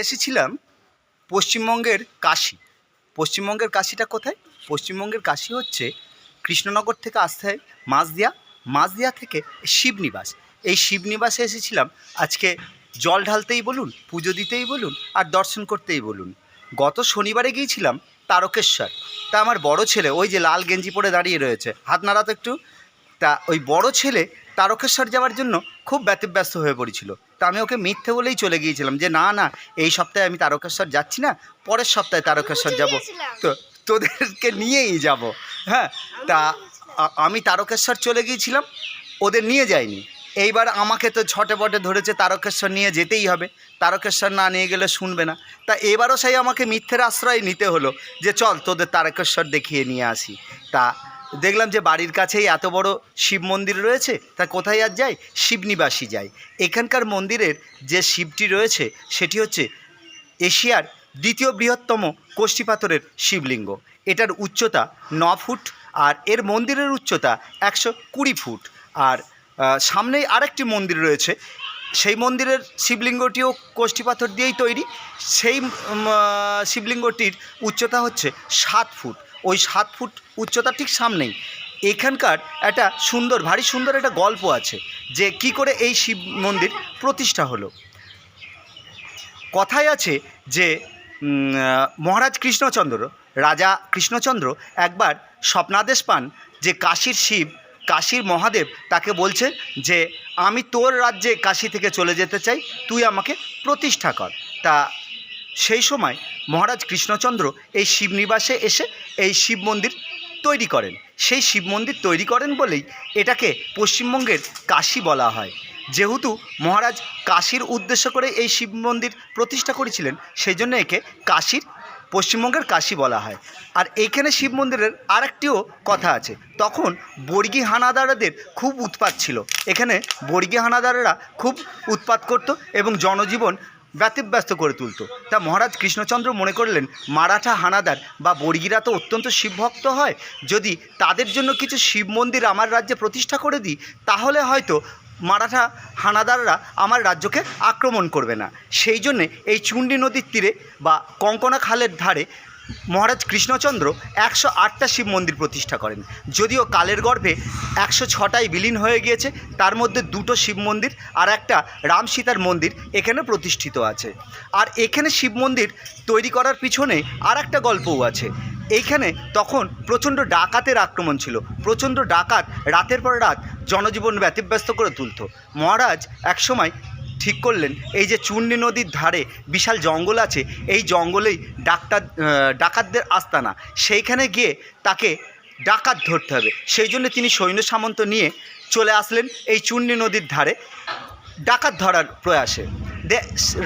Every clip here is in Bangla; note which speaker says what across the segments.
Speaker 1: এসেছিলাম পশ্চিমবঙ্গের কাশি। পশ্চিমবঙ্গের কাশিটা কোথায়? পশ্চিমবঙ্গের কাশি হচ্ছে কৃষ্ণনগর থেকে আসতে হয় মাঝদিয়া মাঝদিয়া থেকে শিবনিবাস। এই শিবনিবাসে এসেছিলাম। আজকে জল ঢালতেই বলুন, পুজো দিতেই বলুন আর দর্শন করতেই বলুন। গত শনিবারে গিয়েছিলাম তারকেশ্বর। তা আমার বড় ছেলে, ওই যে লাল গেঞ্জি পরে দাঁড়িয়ে রয়েছে। হাত নাড়াতো একটু। তা ওই বড় ছেলে তারকেশ্বর যাওয়ার জন্য খুব ব্যতিব্যস্ত হয়ে পড়েছিল। তা আমি ওকে মিথ্যে বলেই চলে গিয়েছিলাম যে, না না, এই সপ্তাহে আমি তারকেশ্বর যাচ্ছি না, পরের সপ্তাহে তারকেশ্বর যাব। তো তোদেরকে নিয়েই যাব। হ্যাঁ তা আমি তারকেশ্বর চলে গিয়েছিলাম, ওদের নিয়ে যাইনি। এইবার আমাকে তো ছটে বটে ধরেছে তারকেশ্বর নিয়ে যেতেই হবে। তারকেশ্বর না নিয়ে গেলে শুনবে না। তা এবারও সেই আমাকে মিথ্যের আশ্রয় নিতে হলো যে, চল, তোদের তারকেশ্বর দেখিয়ে নিয়ে আসি। তা দেখলাম যে বাড়ির কাছেই এত বড় শিব মন্দির রয়েছে, তা কোথায় আর যাই? শিবনিবাসী যাই। এখানকার মন্দিরের যে শিবটি রয়েছে, সেটি হচ্ছে এশিয়ার দ্বিতীয় বৃহত্তম কোষ্ঠী পাথরের শিবলিঙ্গ। এটার উচ্চতা ন ফুট আর এর মন্দিরের উচ্চতা একশো কুড়ি ফুট। আর সামনেই আরেকটি মন্দির রয়েছে। সেই মন্দিরের শিবলিঙ্গটিও কোষ্ঠী পাথর দিয়েই তৈরি। সেই শিবলিঙ্গটির উচ্চতা হচ্ছে সাত ফুট। ওই সাত ফুট উচ্চতা ঠিক সামনেই। এখানকার একটা সুন্দর, ভারী সুন্দর একটা গল্প আছে যে কি করে এই শিব মন্দির প্রতিষ্ঠা হলো। কথায় আছে যে মহারাজ কৃষ্ণচন্দ্র, রাজা কৃষ্ণচন্দ্র একবার স্বপ্নাদেশ পান যে কাশীর শিব, কাশীর মহাদেব তাকে বলছে যে, আমি তোর রাজ্যে কাশী থেকে চলে যেতে চাই, তুই আমাকে প্রতিষ্ঠা কর। তা সেই সময় মহারাজ কৃষ্ণচন্দ্র এই শিবনিবাসে এসে এই শিব মন্দির তৈরি করেন। সেই শিব মন্দির তৈরি করেন বলেই এটাকে পশ্চিমবঙ্গের কাশী বলা হয়। যেহেতু মহারাজ কাশীর উদ্দেশ্য করে এই শিব মন্দির প্রতিষ্ঠা করেছিলেন, সেই জন্য একে কাশীর, পশ্চিমবঙ্গের কাশী বলা হয়। আর এইখানে শিব মন্দিরের আরেকটিও কথা আছে। তখন বর্গী হানাদারদের খুব উৎপাত ছিল। এখানে বর্গী হানাদাররা খুব উৎপাত করত এবং জনজীবন ব্যতিব্যস্ত করে তুলত। তা মহারাজ কৃষ্ণচন্দ্র মনে করলেন, মারাঠা হানাদার বা বর্গীরা তো অত্যন্ত শিবভক্ত হয়। যদি তাদের জন্য কিছু শিব মন্দির আমার রাজ্যে প্রতিষ্ঠা করে দিই, তাহলে হয়তো মারাঠা হানাদাররা আমার রাজ্যকে আক্রমণ করবে না। সেই জন্যে এই চুন্ডি নদীর তীরে বা কঙ্কনা খালের ধারে মহারাজ কৃষ্ণচন্দ্র একশো আটটা শিব মন্দির প্রতিষ্ঠা করেন। যদিও কালের গর্ভে একশো ছটাই বিলীন হয়ে গিয়েছে, তার মধ্যে দুটো শিব মন্দির আর একটা রাম সীতার মন্দির এখানে প্রতিষ্ঠিত আছে। আর এখানে শিব মন্দির তৈরি করার পিছনে আর একটা গল্পও আছে। এইখানে তখন প্রচণ্ড ডাকাতের আক্রমণ ছিল। প্রচণ্ড ডাকাত রাতের পর রাত জনজীবন ব্যতিব্যস্ত করে তুলত। মহারাজ একসময় ঠিক করলেন। এই যে চূর্ণী নদীর ধারে বিশাল জঙ্গল আছে, এই জঙ্গলেই ডাক্তার ডাকাতদের আস্তানা। সেইখানে গিয়ে তাকে ডাকাত ধরতে হবে। সেই জন্য তিনি সৈন্য সামন্ত নিয়ে চলে আসলেন এই চূর্ণী নদীর ধারে ডাকাত ধরার প্রয়াসে।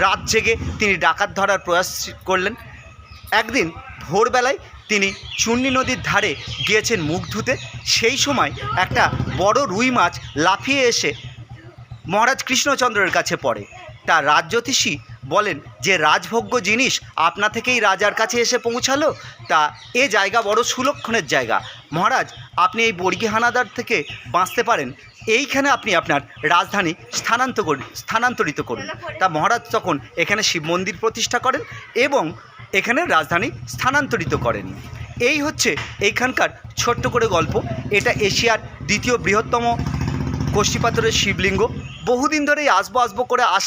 Speaker 1: রাত জেগে তিনি ডাকাত ধরার প্রয়াস করলেন। একদিন ভোরবেলায় তিনি চূর্ণী নদীর ধারে গিয়েছেন মুখ ধুতে। সেই সময় একটা বড় রুই মাছ লাফিয়ে এসে মহারাজ কৃষ্ণচন্দ্রের কাছে পড়ে। তা রাজজ্যোতিষী বলেন যে রাজভোগ্য জিনিস আপনা থেকেই রাজার কাছে এসে পৌঁছালো, তা এ জায়গা বড় সুলক্ষণের জায়গা। মহারাজ, আপনি এই বর্গী হানাদার থেকে বাঁচতে পারেন। এইখানে আপনি আপনার রাজধানী স্থানান্তর স্থানান্তরিত করুন। তা মহারাজ তখন এখানে শিব মন্দির প্রতিষ্ঠা করেন এবং এখানে রাজধানী স্থানান্তরিত করেন। এই হচ্ছে এইখানকার ছোট্ট করে গল্প। এটা এশিয়ার দ্বিতীয় বৃহত্তম কোষ্ঠী পাথরের শিবলিঙ্গ। বহুদিন ধরেই আসব আসব করে আস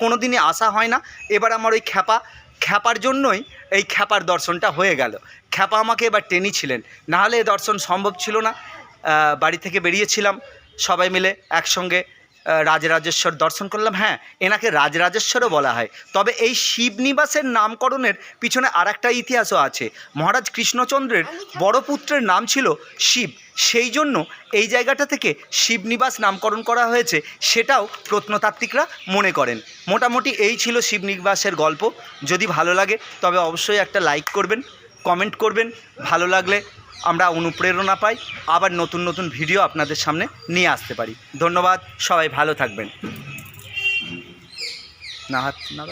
Speaker 1: কোনো দিনই আসা হয় না। এবার আমার ওই খ্যাপা, খ্যাপার জন্যই এই খ্যাপার দর্শনটা হয়ে গেল। খ্যাপা আমাকে এবার টেনি ছিলেন নাহলে এ দর্শন সম্ভব ছিল না। বাড়ি থেকে বেরিয়েছিলাম। সবাই মিলে একসঙ্গে রাজরাজেশ্বর দর্শন করলাম। হ্যাঁ এনাকে রাজরাজেশ্বরও বলা হয়। তবে এই শিবনিবাসের নামকরণের পিছনে আর একটা ইতিহাসও আছে। মহারাজ কৃষ্ণচন্দ্রের বড় পুত্রের নাম ছিল শিব। সেই জন্য এই জায়গাটা থেকে শিবনিবাস নামকরণ করা হয়েছে সেটাও প্রত্নতাত্ত্বিকরা মনে করেন। মোটামুটি এই ছিল শিবনিবাসের গল্প। যদি ভালো লাগে তবে অবশ্যই একটা লাইক করবেন কমেন্ট করবেন। ভালো লাগলে আমরা অনুপ্রেরণা পাই, আবার নতুন নতুন ভিডিও আপনাদের সামনে নিয়ে আসতে পারি। ধন্যবাদ, সবাই ভালো থাকবেন। না হাত না